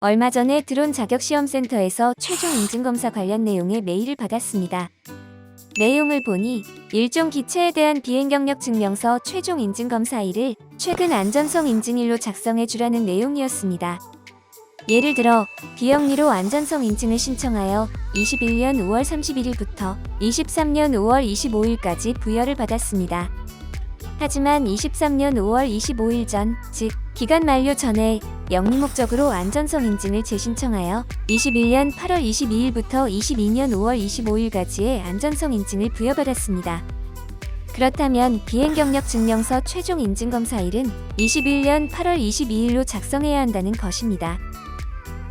얼마 전에 드론 자격시험센터에서 최종 인증검사 관련 내용의 메일을 받았습니다. 내용을 보니 일종 기체에 대한 비행 경력 증명서 최종 인증검사일을 최근 안전성 인증일로 작성해 주라는 내용이었습니다. 예를 들어 비영리로 안전성 인증을 신청하여 21년 5월 31일부터 23년 5월 25일까지 부여를 받았습니다. 하지만 23년 5월 25일 전, 즉 기간 만료 전에 영리 목적으로 안전성 인증을 재신청하여 21년 8월 22일부터 22년 5월 25일까지의 안전성 인증을 부여받았습니다. 그렇다면 비행 경력 증명서 최종 인증 검사일은 21년 8월 22일로 작성해야 한다는 것입니다.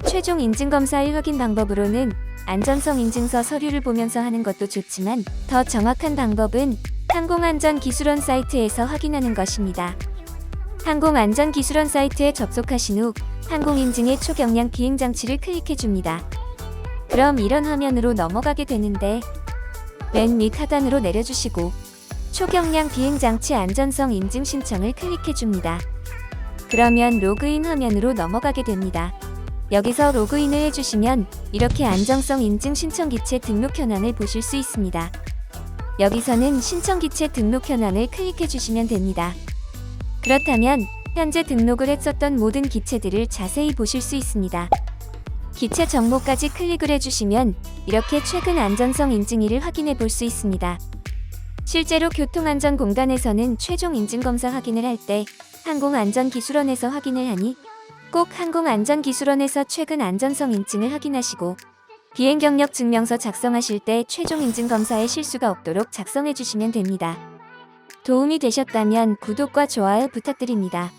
최종 인증 검사일 확인 방법으로는 안전성 인증서 서류를 보면서 하는 것도 좋지만 더 정확한 방법은 항공안전기술원 사이트에서 확인하는 것입니다. 항공안전기술원 사이트에 접속하신 후 항공인증의 초경량 비행장치를 클릭해 줍니다. 그럼 이런 화면으로 넘어가게 되는데 맨 밑 하단으로 내려주시고 초경량 비행장치 안전성 인증 신청을 클릭해 줍니다. 그러면 로그인 화면으로 넘어가게 됩니다. 여기서 로그인을 해주시면 이렇게 안정성 인증 신청 기체 등록 현황을 보실 수 있습니다. 여기서는 신청 기체 등록 현황을 클릭해 주시면 됩니다. 그렇다면 현재 등록을 했었던 모든 기체들을 자세히 보실 수 있습니다. 기체 정보까지 클릭을 해주시면 이렇게 최근 안전성 인증일을 확인해 볼 수 있습니다. 실제로 교통안전공단에서는 최종 인증검사 확인을 할 때 항공안전기술원에서 확인을 하니 꼭 항공안전기술원에서 최근 안전성 인증을 확인하시고 비행 경력 증명서 작성하실 때 최종 인증 검사에 실수가 없도록 작성해 주시면 됩니다. 도움이 되셨다면 구독과 좋아요 부탁드립니다.